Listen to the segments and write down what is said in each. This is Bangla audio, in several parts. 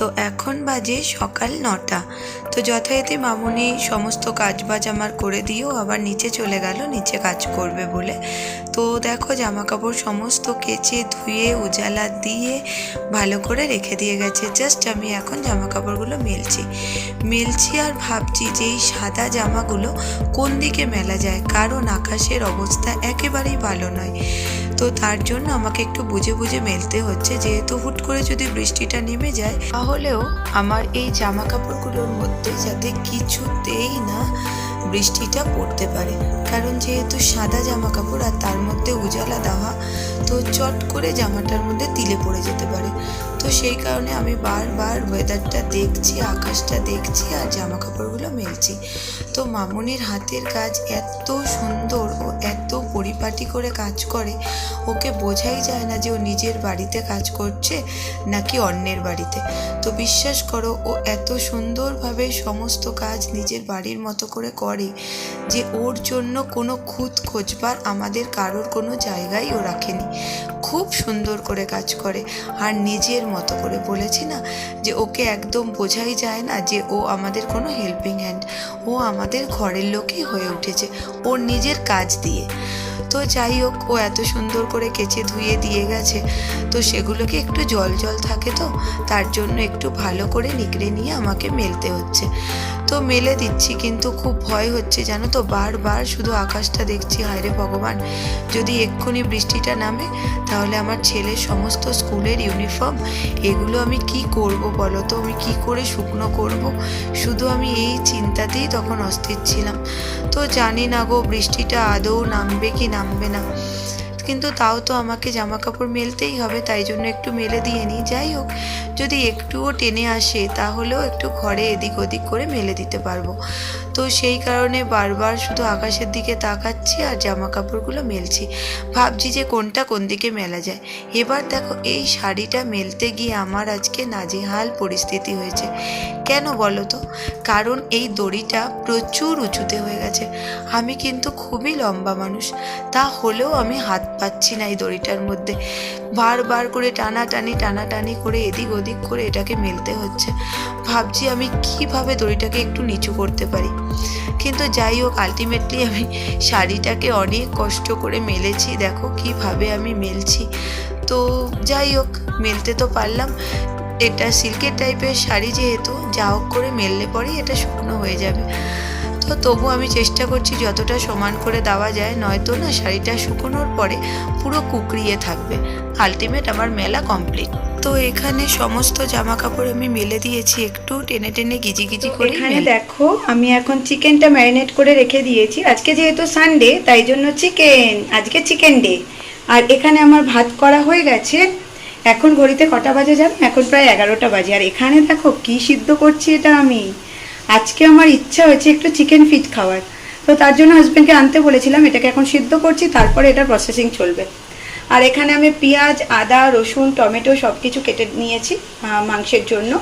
তো এখন বাজে সকাল নটা। তো যথারীতি মামুনি সমস্ত কাজবাজ আমার করে দিয়েও আবার নিচে চলে গেল, নিচে কাজ করবে বলে। তো দেখো জামা কাপড় সমস্ত কেচে, ধুয়ে, উজালা দিয়ে ভালো করে রেখে দিয়ে গেছে। জাস্ট আমি এখন জামা কাপড়গুলো মেলছি। মেলছি আর ভাবছি যে এই সাদা জামাগুলো কোন দিকে মেলা যায়? কারণ আকাশের অবস্থা একেবারেই ভালো নয়। তো তার জন্য আমাকে একটু বুঝে বুঝে মেলতে হচ্ছে। যেহেতু হুট করে যদি বৃষ্টিটা নেমে যায় তাহলেও আমার এই জামা কাপড়গুলোর মধ্যে যাতে কিছুতেই না বৃষ্টিটা পড়তে পারে। কারণ যেহেতু সাদা জামা কাপড় আর তার মধ্যে উজালা দেওয়া, তো চট করে জামাটার মধ্যে তিলে পড়ে যেতে পারে। তো সেই কারণে আমি বারবার ওয়েদারটা দেখছি, আকাশটা দেখছি আর জামা কাপড়গুলো মেলছি। তো মামুনির হাতের কাজ এত সুন্দর, ও এত পরিপাটি করে কাজ করে, ওকে বোঝাই যায় না যে ও নিজের বাড়িতে কাজ করছে নাকি অন্যের বাড়িতে। তো বিশ্বাস করো, ও এত সুন্দরভাবে সমস্ত কাজ নিজের বাড়ির মতো করে করে যে ওর জন্য কোনো খুঁত খোঁজবার আমাদের কারোর কোনো জায়গায় ও রাখেনি। খুব সুন্দর করে কাজ করে, আর নিজের মতো। করে বলেছি না যে ওকে একদম বোঝাই যায় না যে ও আমাদের কোনো হেল্পিং হ্যান্ড ও আমাদের ঘরের লোকই হয়ে উঠেছে, ওর নিজের কাজ দিয়ে। তো যাই হোক, ও এত সুন্দর করে কেচে ধুয়ে দিয়ে গেছে, তো সেগুলোকে একটু জল জল থাকে তো, তার জন্য একটু ভালো করে নিকড়ে নিয়ে আমাকে মেলতে হচ্ছে। তো মেলে দিচ্ছি, কিন্তু খুব ভয় হচ্ছে, জানো তো? বারবার শুধু আকাশটা দেখছি হায়রে ভগবান। যদি এক্ষুনি বৃষ্টিটা নামে, তাহলে আমার ছেলের সমস্ত স্কুলের ইউনিফর্ম, এগুলো আমি কি করব বলো তো? আমি কি করে শুকনো করব? শুধু আমি এই চিন্তাতেই তখন অস্থির ছিলাম। তো জানি না গো, বৃষ্টিটা আদৌ নামবে কি নামবে না। কিন্তু তাও তো আমাকে জামা কাপড় মেলতেই হবে, তাই জন্য একটু মেলে দিয়ে নিই। যাই হোক যদি একটুও টেনে আসে, তাহলেও একটু ঘরে এদিক ওদিক করে মেলে দিতে পারব। তো সেই কারণে বারবার শুধু আকাশের দিকে তাকাচ্ছি আর জামা কাপড়গুলো মেলছি। ভাবছি যে কোনটা কোন দিকে মেলা যায়। এবার দেখো, এই শাড়িটা মেলতে গিয়ে আমার আজকে নাজেহাল পরিস্থিতি হয়েছে। কেন বলো তো? কারণ এই দড়িটা প্রচুর উঁচুতে হয়ে গেছে। আমি কিন্তু খুবই লম্বা মানুষ। তা হলেও আমি হাত পাচ্ছি না এই দড়িটার মধ্যে। বারবার করে টানাটানি টানাটানি করে এদিক ওদিক করে এটাকে মেলতে হচ্ছে। ভাবছি আমি কীভাবে দড়িটাকে একটু নিচু করতে পারি। কিন্তু যাই হোক আলটিমেটলি আমি শাড়িটাকে অনেক কষ্ট করে মেলেছি। দেখো কীভাবে আমি মেলছি। তো যাই হোক, মেলতে তো পারলাম। এটা সিল্কের টাইপের শাড়ি যেহেতু, যা হোক করে মেললে পরেই এটা শুকনো হয়ে যাবে। তো তবু আমি চেষ্টা করছি যতটা সমান করে দেওয়া যায় নয়তো না শাড়িটা শুকোনোর পরে পুরো কুকড়িয়ে থাকবে। আলটিমেট আমার মেলা কমপ্লিট তো এখানে সমস্ত জামা কাপড় আমি মেলে দিয়েছি একটু টেনে টেনে গিজি গিজি করে এখানে দেখো আমি এখন চিকেনটা ম্যারিনেট করে রেখে দিয়েছি। আজকে যেহেতু সানডে তাই জন্য চিকেন আজকে চিকেন ডে আর এখানে আমার ভাত করা হয়ে গেছে। এখন ঘড়িতে কটা বাজে জানো? এখন প্রায় এগারোটা বাজে। আর এখানে দেখো কি সিদ্ধ করছি এটা আমি। আজকে আমার ইচ্ছা হয়েছে একটু চিকেন ফিট খাওয়ার। তো তার জন্য হাজব্যান্ডকে আনতে বলেছিলাম, এটাকে এখন সিদ্ধ করছি, তারপরে এটা প্রসেসিং চলবে। আর এখানে আমি পেঁয়াজ, আদা, রসুন, টমেটো সব কিছু কেটে নিয়েছি মাংসের জন্য।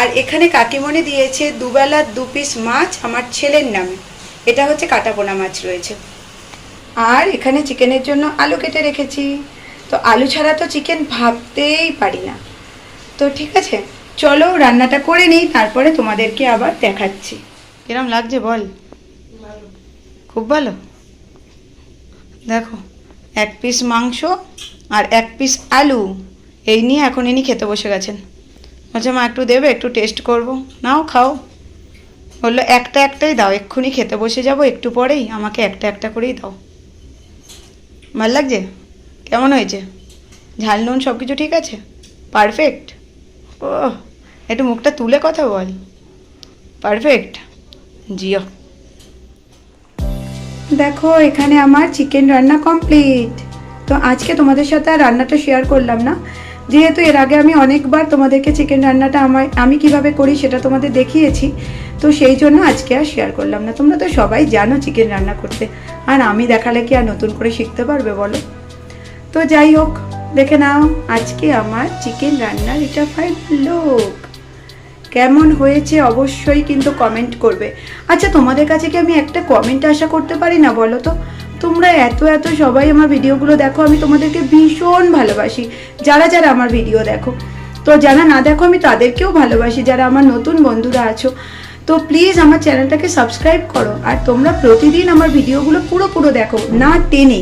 আর এখানে কাকিমণি দিয়েছে দুবেলা দু পিস মাছ আমার ছেলের নামে। এটা হচ্ছে কাটাপোনা মাছ রয়েছে। আর এখানে চিকেনের জন্য আলু কেটে রেখেছি। তো আলু ছাড়া তো চিকেন ভাবতেই পারি না। তো ঠিক আছে? চলো রান্নাটা করে নিই, তারপরে তোমাদেরকে আবার দেখাচ্ছি। কিরম লাগছে বল? খুব ভালো। দেখো, এক পিস মাংস আর এক পিস আলু, এই নিয়ে এখন ইনি খেতে বসে গেছেন। বলছে, মা, একটু দেবে? একটু টেস্ট করব। নাও, খাও। বলল, একটা একটাই দাও, এক্ষুনি খেতে বসে যাব, একটু পরেই। আমাকে একটা একটা করেই দাও। ভালো লাগছে? কেমন হয়েছে? ঝাল নুন সব কিছু ঠিক আছে? পারফেক্ট ও একটু মুখটা তুলে কথা বল। পারফেক্ট জিও। দেখো, এখানে আমার চিকেন রান্না কমপ্লিট তো আজকে তোমাদের সাথে আর রান্নাটা শেয়ার করলাম না। যেহেতু এর আগে আমি অনেকবার তোমাদেরকে চিকেন রান্নাটা আমার আমি কীভাবে করি সেটা তোমাদের দেখিয়েছি। তো সেই জন্য আজকে আর শেয়ার করলাম না। তোমরা তো সবাই জানো চিকেন রান্না করতে। আর আমি দেখালে কি আর নতুন করে শিখতে পারবে বলো? তো যাই হোক, দেখে নাও, আজকে আমার চিকেন রান্নার এটা ফাইনাল লুক কেমন হয়েছে অবশ্যই কিন্তু কমেন্ট করবে। আচ্ছা তোমাদের কাছে কি আমি একটা কমেন্ট আশা করতে পারি না বলো তো? তোমরা এত এত সবাই আমার ভিডিওগুলো দেখো, আমি তোমাদেরকে ভীষণ ভালোবাসি। যারা যারা আমার ভিডিও দেখো। তো যারা না দেখো, আমি তাদেরকেও ভালোবাসি, যারা আমার নতুন বন্ধুরা আছো। তো প্লিজ আমার চ্যানেলটাকে সাবস্ক্রাইব করো। আর তোমরা প্রতিদিন আমার ভিডিওগুলো পুরো পুরো দেখো, না টেনে।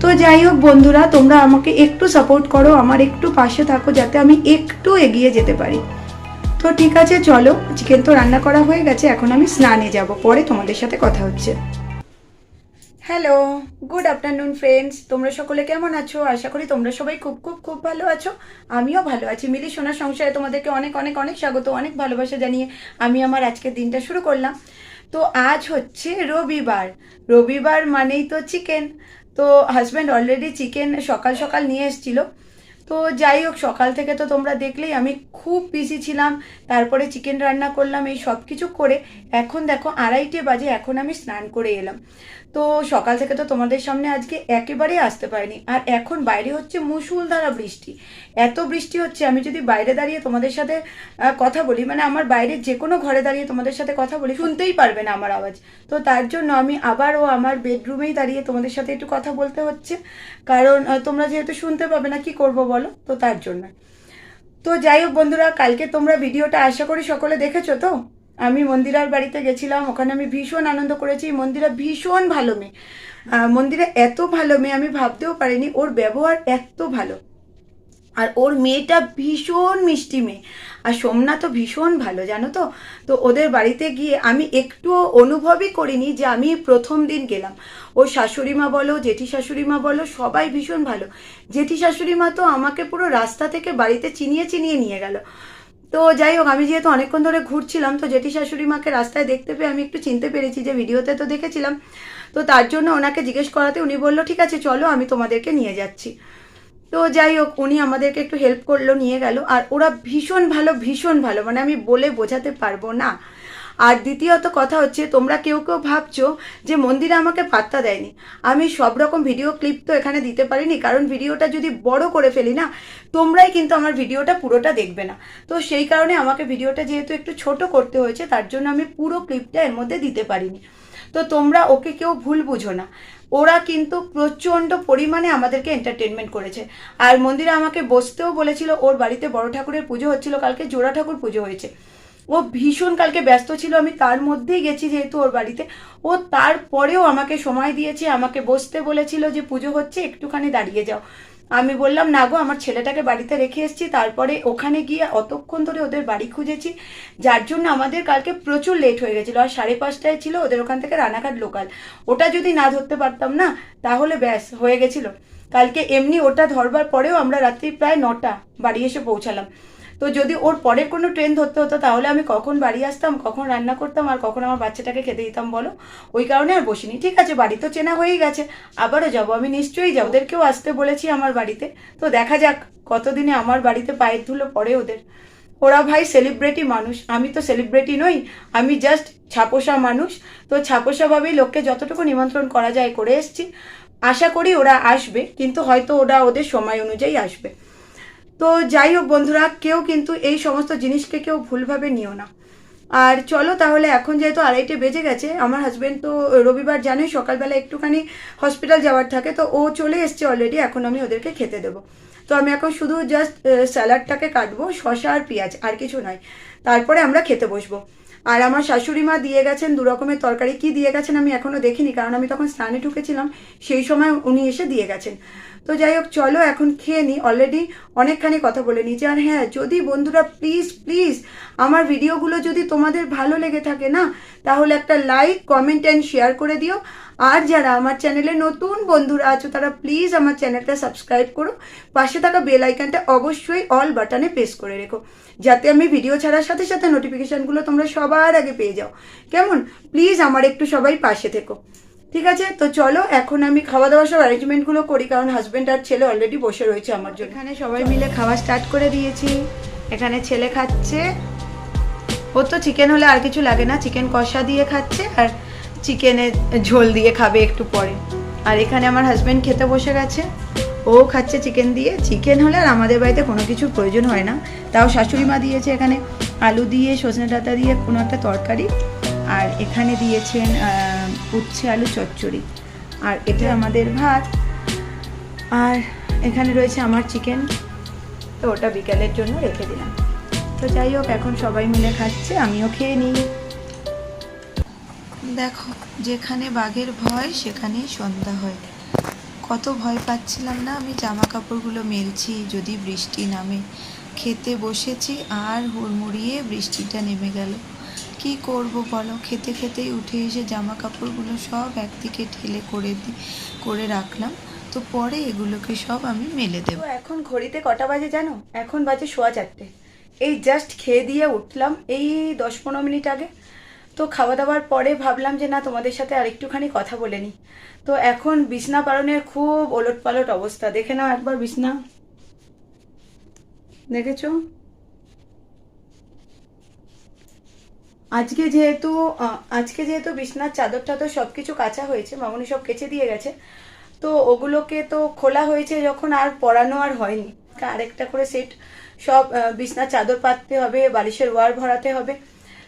তো যাই হোক বন্ধুরা, তোমরা আমাকে একটু সাপোর্ট করো, আমার একটু পাশে থাকো, যাতে আমি একটু এগিয়ে যেতে পারি। তো ঠিক আছে, চলো। চিকেন তো রান্না করা হয়ে গেছে, এখন আমি স্নানে যাব। পরে তোমাদের সাথে কথা হচ্ছে। হ্যালো গুড আফটারনুন ফ্রেন্ডস তোমরা সকলে কেমন আছো? আশা করি তোমরা সবাই খুব খুব খুব ভালো আছো। আমিও ভালো আছি। মিলি সোনার সংসারে তোমাদেরকে অনেক অনেক অনেক স্বাগত, অনেক ভালোবাসা জানিয়ে আমি আমার আজকের দিনটা শুরু করলাম। তো আজ হচ্ছে রবিবার। রবিবার মানেই তো চিকেন তো হাজব্যান্ড অলরেডি চিকেন সকাল সকাল নিয়ে এসেছিল। তো যাই হোক, সকাল থেকে তো তোমরা দেখলেই আমি খুব বিজি ছিলাম। তারপরে চিকেন রান্না করলাম, এই সব কিছু করে। এখন দেখো, আড়াইটে বাজে, এখন আমি স্নান করে এলাম। তো সকাল থেকে তো তোমাদের সামনে আজকে একেবারেই আসতে পারিনি। আর এখন বাইরে হচ্ছে মুসুলধারা বৃষ্টি। এত বৃষ্টি হচ্ছে, আমি যদি বাইরে দাঁড়িয়ে তোমাদের সাথে কথা বলি মানে আমার বাইরে যে কোনো ঘরে দাঁড়িয়ে তোমাদের সাথে কথা বলি, শুনতেই পারবে না আমার আওয়াজ। তো তার জন্য আমি আবারও আমার বেডরুমেই দাঁড়িয়ে তোমাদের সাথে একটু কথা বলতে হচ্ছে। কারণ তোমরা যেহেতু শুনতে পাবে না, কি করব বলো? তো তার জন্য। তো যাই হোক বন্ধুরা, কালকে তোমরা ভিডিওটা আশা করি সকলে দেখেছ তো? আমি মন্দিরার বাড়িতে গেছিলাম, ওখানে আমি ভীষণ আনন্দ করেছি। মন্দিরা ভীষণ ভালো মেয়ে। মন্দিরা এত ভালো মেয়ে, আমি ভাবতেও পারিনি ওর ব্যবহার এত ভালো। আর ওর মেয়েটা ভীষণ মিষ্টি মেয়ে। আর সোমনাথও ভীষণ ভালো, জানো তো? তো ওদের বাড়িতে গিয়ে আমি একটুও অনুভবই করিনি যে আমি প্রথম দিন গেলাম। ওর শাশুড়ি মা বলো, জেঠি শাশুড়ি মা বলো, সবাই ভীষণ ভালো। জেঠি শাশুড়ি মা তো আমাকে পুরো রাস্তা থেকে বাড়িতে চিনিয়ে চিনিয়ে নিয়ে গেল। তো যাই হোক, আমি যেহেতু অনেকক্ষণ ধরে ঘুরছিলাম, তো জেঠি শাশুড়ি মাকে রাস্তায় দেখতে পেয়ে আমি একটু চিনতে পেরেছি যে ভিডিওতে তো দেখেছিলাম। তো তার জন্য ওনাকে জিজ্ঞেস করাতে উনি বলল, ঠিক আছে, চলো আমি তোমাদেরকে নিয়ে যাচ্ছি। তো যাই হোক, উনি আমাদেরকে একটু হেল্প করল, নিয়ে গেল। আর ওরা ভীষণ ভালো ভীষণ ভালো। মানে আমি বলে বোঝাতে পারব না। আর দ্বিতীয়ত কথা হচ্ছে, তোমরা কেউ কেউ ভাবছ যে মন্দিরে আমাকে পাত্তা দেয়নি। আমি সব রকম ভিডিও ক্লিপ তো এখানে দিতে পারিনি, কারণ ভিডিওটা যদি বড় করে ফেলি না, তোমরাই কিন্তু আমার ভিডিওটা পুরোটা দেখবে না। তো সেই কারণে আমাকে ভিডিওটা যেহেতু একটু ছোট করতে হয়েছে, তার জন্য আমি পুরো ক্লিপটা এর মধ্যে দিতে পারিনি। তো তোমরা ওকে কেউ ভুল বুঝো না। ওরা কিন্তু প্রচণ্ড পরিমাণে আমাদেরকে এন্টারটেনমেন্ট করেছে। আর মন্দিরে আমাকে বসতেও বলেছিল, ওর বাড়িতে বড় ঠাকুরের পুজো হচ্ছিল, কালকে জোড়া ঠাকুর পুজো হয়েছে। ও ভীষণ কালকে ব্যস্ত ছিল, আমি তার মধ্যেই গেছি যেহেতু ওর বাড়িতে। ও তারপরেও আমাকে সময় দিয়েছে, আমাকে বসতে বলেছিল যে পুজো হচ্ছে, একটুখানি দাঁড়িয়ে যাও। আমি বললাম, না গো, আমার ছেলেটাকে বাড়িতে রেখে এসেছি, তারপরে ওখানে গিয়ে অতক্ষণ ধরে ওদের বাড়ি খুঁজেছি। যার জন্য আমাদের কালকে প্রচুর লেট হয়ে গেছিল, আর সাড়ে পাঁচটায় ছিল ওদের ওখান থেকে রানাঘাট লোকাল ওটা যদি না ধরতে পারতাম না, তাহলে ব্যাস, হয়ে গেছিল। কালকে এমনি ওটা ধরবার পরেও আমরা রাত্রি প্রায় নটা বাড়ি এসে পৌঁছালাম। তো যদি ওর পরের কোনো ট্রেন ধরতে হতো, তাহলে আমি কখন বাড়ি আসতাম, কখন রান্না করতাম, আর কখন আমার বাচ্চাটাকে খেতে দিতাম বলো? ওই কারণে আর বসিনি। ঠিক আছে, বাড়ি তো চেনা হয়েই গেছে। আবারও যাব, আমি নিশ্চয়ই যাব। ওদেরকেও আসতে বলেছি আমার বাড়িতে। তো দেখা যাক কতদিনে আমার বাড়িতে পায়ের ধুলো পড়ে ওদের। ওরা ভাই সেলিব্রিটি মানুষ। আমি তো সেলিব্রিটি নই, আমি জাস্ট ছাপোষা মানুষ। তো ছাপোষাভাবেই লোককে যতটুকু নিমন্ত্রণ করা যায় করে এসছি। আশা করি ওরা আসবে, কিন্তু হয়তো ওরা ওদের সময় অনুযায়ী আসবে। তো যাই হোক বন্ধুরা, কেউ কিন্তু এই সমস্ত জিনিসকে কেউ ভুলভাবে নিও না। আর চলো তাহলে এখন যেহেতু আড়াইটে বেজে গেছে, আমার হাজব্যান্ড তো রবিবার জানোই সকালবেলা একটুখানি হসপিটাল যাওয়ার থাকে, তো ও চলে এসছে অলরেডি এখন আমি ওদেরকে খেতে দেবো। তো আমি এখন শুধু জাস্ট স্যালাডটাকে কাটবো, শসা আর পেঁয়াজ, আর কিছু নয়। তারপরে আমরা খেতে বসবো। আর আমার শাশুড়ি মা দিয়ে গেছেন দু রকমের তরকারি, কি দিয়ে গেছেন আমি এখনও দেখিনি, কারণ আমি তখন স্নানে ঢুকেছিলাম, সেই সময় উনি এসে দিয়ে গেছেন। তো যাই হোক, চলো এখন খেয়ে নিই অলরেডি অনেকখানি কথা বলে নিয়েছি। আর হ্যাঁ যদি বন্ধুরা প্লিজ প্লিজ আমার ভিডিওগুলো যদি তোমাদের ভালো লেগে থাকে না, তাহলে একটা লাইক কমেন্ট অ্যান্ড শেয়ার করে দিও। আর যারা আমার চ্যানেলে নতুন বন্ধুরা আছো, তারা প্লিজ আমার চ্যানেলটা সাবস্ক্রাইব করো। পাশে থাকা বেল আইকনটা অবশ্যই অল বাটনে প্রেস করে রেখো। যাতে আমি ভিডিও ছাড়ার সাথে সাথে নোটিফিকেশানগুলো তোমরা সবার আগে পেয়ে যাও। কেমন? প্লিজ আমার একটু সবাই পাশে থেকো। ঠিক আছে? তো চলো, এখন আমি খাওয়া দাওয়া সব অ্যারেঞ্জমেন্টগুলো করি, কারণ হাজব্যান্ড আর ছেলে অলরেডি বসে রয়েছে আমার জন্য। এখানে সবাই মিলে খাওয়া স্টার্ট করে দিয়েছি। এখানে ছেলে খাচ্ছে। ও তো চিকেন হলে আর কিছু লাগে না চিকেন কষা দিয়ে খাচ্ছে আর চিকেনের ঝোল দিয়ে খাবে একটু পরে। আর এখানে আমার হাজব্যান্ড খেতে বসে গেছে। ও খাচ্ছে চিকেন দিয়ে। চিকেন হলে আর আমাদের বাড়িতে কোনো কিছুর প্রয়োজন হয় না। তাও শাশুড়ি মা দিয়েছে এখানে আলু দিয়ে, সজনে ডাঁটা দিয়ে, কোনো একটা তরকারি। আর এখানে দিয়েছেন উচ্ছে আলু চচ্চড়ি। আর এটা আমাদের ভাত। আর এখানে রয়েছে আমার চিকেন। তো ওটা বিকালের জন্য রেখে দিলাম। তো যাই হোক, এখন সবাই মিলে খাচ্ছে, আমিও খেয়ে নিই। দেখো, যেখানে বাঘের ভয়, সেখানেই সন্ধ্যা হয়। কত ভয় পাচ্ছিলাম না আমি জামা কাপড়গুলো মেলছি, যদি বৃষ্টি নামে। খেতে বসেছি আর হুড়মুড়িয়ে বৃষ্টিটা নেমে গেল। কি করব বলো? খেতে খেতেই উঠে এসে জামা কাপড়গুলো সব একদিকে ঠেলে করে দি, করে রাখলাম। তো পরে এগুলোকে সব আমি মেলে দেবো। এখন ঘড়িতে কটা বাজে জানো? এখন বাজে সোয়া চারটে। এই জাস্ট খেয়ে দিয়ে উঠলাম এই দশ পনেরো মিনিট আগে। তো খাওয়া দাওয়ার পরে ভাবলাম যে না, তোমাদের সাথে আরেকটুখানি কথা বলে নিই। তো এখন বিছনা পালনের খুব ওলট পালট অবস্থা। দেখে নাও একবার বিছনা। দেখেছ? আজকে যেহেতু আজকে যেহেতু বিছনার চাদর টাদর সব কিছু কাঁচা হয়েছে, মামনি সব কেচে দিয়ে গেছে। তো ওগুলোকে তো খোলা হয়েছে যখন আর পরানো আর হয়নি। আরেকটা করে সেট সব বিছনার চাদর পাততে হবে, বালিশের ওয়ার ভরাতে হবে।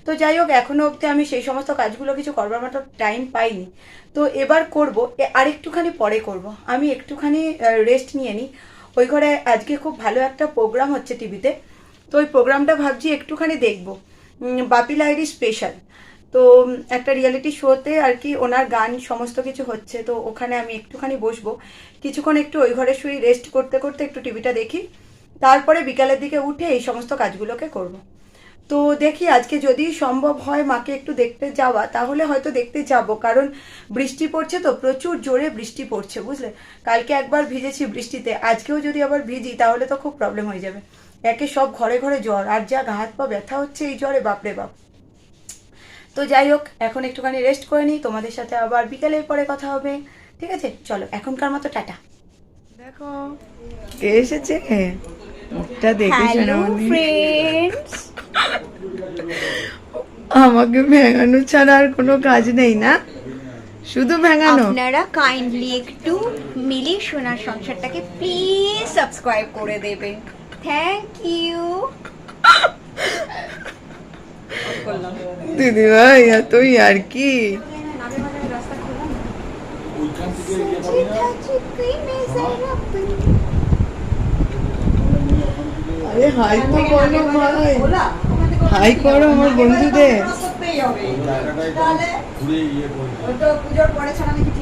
তো যাই হোক, এখনও অবধি আমি সেই সমস্ত কাজগুলো কিছু করবার মতো টাইম পাইনি। তো এবার করব, এ- আরেকটুখানি পরে করব। আমি একটুখানি রেস্ট নিয়ে নিই। ওই ঘরে আজকে খুব ভালো একটা প্রোগ্রাম হচ্ছে টিভিতে তো। ওই প্রোগ্রামটা ভাবছি একটুখানি দেখব। বাপি লাহিড়ি স্পেশাল তো একটা রিয়েলিটি শোতে আর কি ওনার গান সমস্ত কিছু হচ্ছে, তো ওখানে আমি একটুখানি বসবো। কিছুক্ষণ একটু ওই ঘরে শুয়ে রেস্ট করতে করতে একটু টিভিটা দেখি। তারপরে বিকালের দিকে উঠে এই সমস্ত কাজগুলোকে করব। তো দেখি আজকে যদি সম্ভব হয় মাকে একটু দেখতে যাওয়া, তাহলে হয়তো দেখতে যাব। কারণ বৃষ্টি পড়ছে তো, প্রচুর জোরে বৃষ্টি পড়ছে, বুঝলে? কালকে একবার ভিজেছি বৃষ্টিতে, আজকেও যদি আবার ভিজি, তাহলে তো খুব প্রবলেম হয়ে যাবে। একে সব ঘরে ঘরে জ্বর আর যা গা হাত পা ব্যথা হচ্ছে এই জ্বরে বাপরে বাপ। তো যাই হোক এখন একটুখানি রেস্ট করে নিই তোমাদের সাথে আবার বিকেলের পরে কথা হবে ঠিক আছে? চলো এখনকার মতো টাটা। দেখো। কে এসেছে? মুখটা দেখে ফ্রেন্ডস আমাকে ভেঙানো ছাড়া আর কোনো কাজ নেই না? শুধু ভেঙানো। আপনারা কাইন্ডলি একটু মিলি সোনার সংসারটাকে প্লিজ সাবস্ক্রাইব করে দেবেন। থ্যাংক ইউ দিদি ভাই এতই আর কি আরে হাই তো বলো ভাই। হাই করো আমার বন্ধুদের। ঘুরে ইয়ে করবে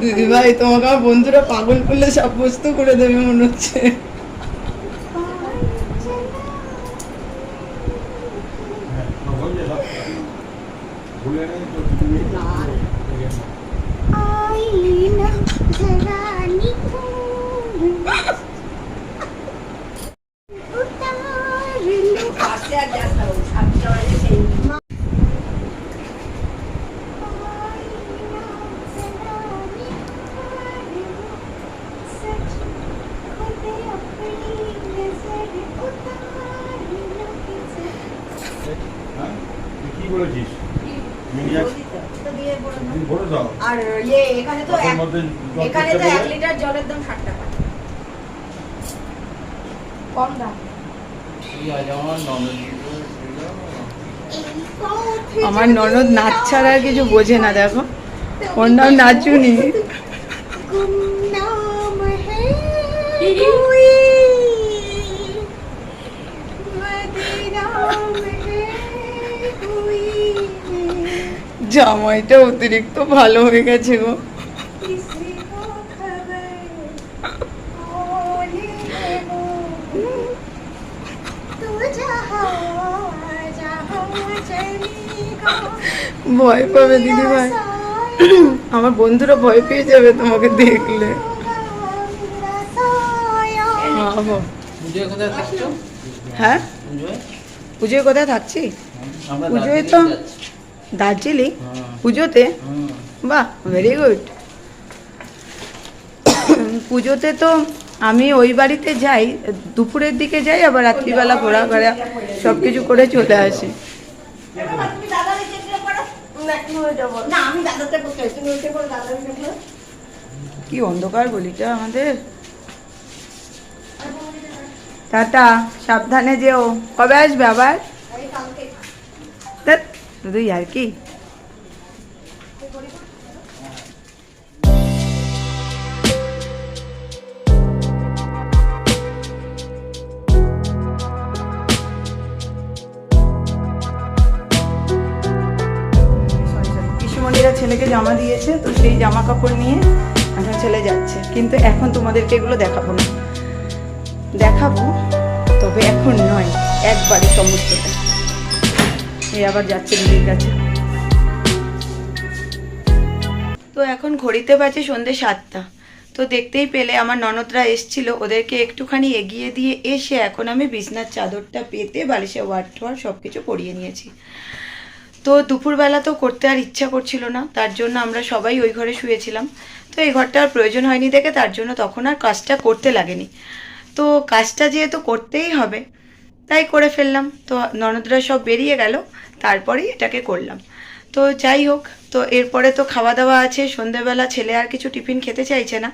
দিদি ভাই তোমাকে আমার বন্ধুরা পাগল করলে সাব্যস্ত করে দেবে মনে হচ্ছে সব ভুলে নেই তো তুমি হ্যাঁ তুই কি বলেছিস মিডিয়া তুমি ভরে দাও আর ইয়ে এখানে তো তার এক- মধ্যে এখানে তো 1 লিটার জলের দাম 60 টাকা। কম দাম। আমার ননদ নাচ ছাড়া আর কিছু বোঝে না দেখো। ওর নাম নাচুনি। জামাইটা অতিরিক্ত ভালো হয়ে গেছে গো। ভয় পাবে, দিদি ভাই। আমার বন্ধুরা ভয় পেয়ে যাবে তোমাকে দেখলে। হ্যাঁ? পুজোয় কোথায় থাকছি? পুজোয় তো দার্জিলিং। পুজোতে। বাহ ভেরি গুড পুজোতে তো আমি ওই বাড়িতে যাই দুপুরের দিকে যাই আবার রাত্রিবেলা ঘোরা ঘোরা সব কিছু করে চলে আসি। কি অন্ধকার গলিটা আমাদের। টাটা সাবধানে যেও। কবে আসবে আবার? শুধু আর কি জামা দিয়েছে, তো সেই জামা কাপড় নিয়ে এখন ছেলে যাচ্ছে। কিন্তু এখন তোমাদেরকে এগুলো দেখাবো না। দেখাবো, তবে এখন নয়, একবারে সমস্তটা। এই আবার যাচ্ছে দিদির কাছে। তো এখন ঘড়িতে বাজে সন্ধে সাতটা। তো দেখতেই পেলে আমার ননদরা এসছিল, ওদেরকে একটুখানি এগিয়ে দিয়ে এসে এখন আমি বিছনার চাদরটা পেতে বালিশে ওয়ার টোয়ার সব কিছু পরিয়ে নিয়েছি। তো দুপুরবেলা তো করতে আর ইচ্ছা করছিল না, তার জন্য আমরা সবাই ওই ঘরে শুয়েছিলাম। তো এই ঘরটা আর প্রয়োজন হয়নি দেখে, তার জন্য তখন আর কাজটা করতে লাগেনি। তো কাজটা যেহেতু করতেই হবে, তাই করে ফেললাম। তো ননদরা সব বেরিয়ে গেল, তারপরেই এটাকে করলাম। তো যাই হোক, তো এরপরে তো খাওয়া দাওয়া আছে, সন্ধেবেলা ছেলে আর কিছু টিফিন খেতে চাইছে না।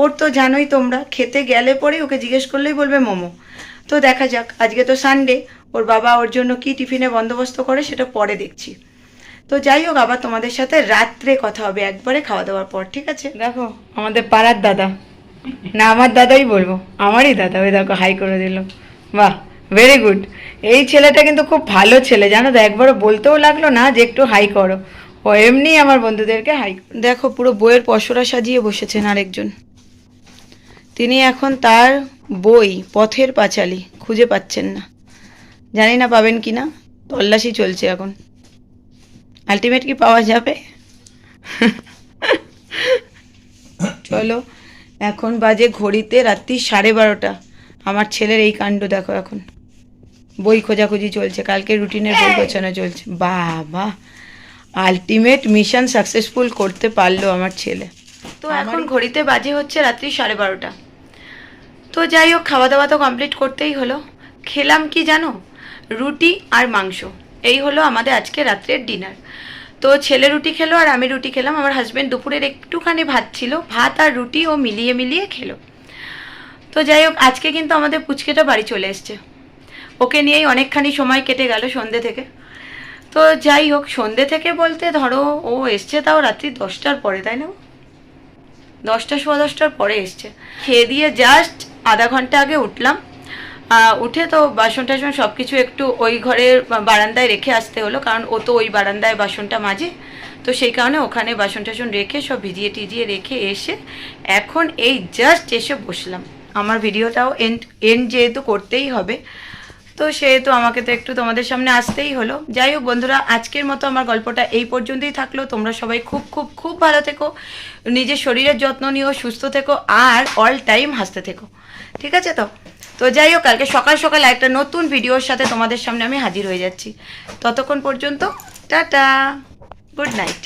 ওর তো জানোই তোমরা, খেতে গেলে পরে ওকে জিজ্ঞেস করলেই বলবে মোমো। তো দেখা যাক, আজকে তো সানডে ওর বাবা ওর জন্য কি টিফিনে বন্দোবস্ত করে সেটা পরে দেখছি। তো যাই হোক আবার তোমাদের সাথে রাত্রে কথা হবে একবারে খাওয়া দাওয়ার পর ঠিক আছে? দেখো আমাদের পাড়ার দাদা। না আমার দাদাই বলব আমারই দাদা ওই দেখো হাই করে দিল। বাহ ভেরি গুড এই ছেলেটা কিন্তু খুব ভালো ছেলে জানো তো একবারও বলতেও লাগল না যে একটু হাই করো। ও এমনি আমার বন্ধুদেরকে হাই দেখো পুরো বইয়ের পসরা সাজিয়ে বসেছেন আরেকজন। তিনি এখন তার বই পথের পাঁচালী খুঁজে পাচ্ছেন না। জানি না পাবেন কি না। তল্লাশি চলছে এখন। আলটিমেট কি পাওয়া যাবে? চলো এখন বাজে ঘড়িতে রাত্রি সাড়ে বারোটা। আমার ছেলের এই কাণ্ড দেখো এখন। বই খোঁজাখুঁজি চলছে কালকে রুটিনের বই গোছানো চলছে। বাবা আলটিমেট মিশন সাকসেসফুল করতে পারল আমার ছেলে। তো এখন ঘড়িতে বাজে হচ্ছে রাত্রি সাড়ে বারোটা। তো যাই হোক খাওয়া দাওয়া তো কমপ্লিট করতেই হলো। খেলাম কি জানো? রুটি আর মাংস। এই হলো আমাদের আজকে রাত্রের ডিনার তো ছেলে রুটি খেলো আর আমি রুটি খেলাম। আমার হাজব্যান্ড দুপুরের একটুখানি ভাত ছিল। ভাত আর রুটি ও মিলিয়ে মিলিয়ে খেলো। তো যাই হোক, আজকে কিন্তু আমাদের পুচকেটা বাড়ি চলে এসছে। ওকে নিয়েই অনেকখানি সময় কেটে গেল সন্ধে থেকে। তো যাই হোক, সন্ধে থেকে বলতে ধরো ও এসছে তাও রাত্রি দশটার পরে, তাই না? দশটা, সোয়া দশটার পরে এসছে। খেয়ে দিয়ে জাস্ট আধা ঘণ্টা আগে উঠলাম। উঠে তো বাসন টাসন সব কিছু একটু ওই ঘরের বারান্দায় রেখে আসতে হলো, কারণ ও তো ওই বারান্দায় বাসনটা মাজে। তো সেই কারণে ওখানে বাসন টাসন রেখে সব ভিজিয়ে টিজিয়ে রেখে এসে এখন এই জাস্ট এসে বসলাম। আমার ভিডিওটাও এন্ড এন্ড যেহেতু করতেই হবে। তো সেহেতু আমাকে তো একটু তোমাদের সামনে আসতেই হলো। যাই হোক বন্ধুরা, আজকের মতো আমার গল্পটা এই পর্যন্তই থাকল। তোমরা সবাই খুব খুব খুব ভালো থেকো, নিজের শরীরের যত্ন নিও, সুস্থ থেকো, আর অল টাইম হাসতে থেকো। ঠিক আছে তো? তো যাই হোক, কালকে সকাল সকাল একটা নতুন ভিডিওর সাথে তোমাদের সামনে আমি হাজির হয়ে যাচ্ছি। ততক্ষণ পর্যন্ত, টাটা। Good night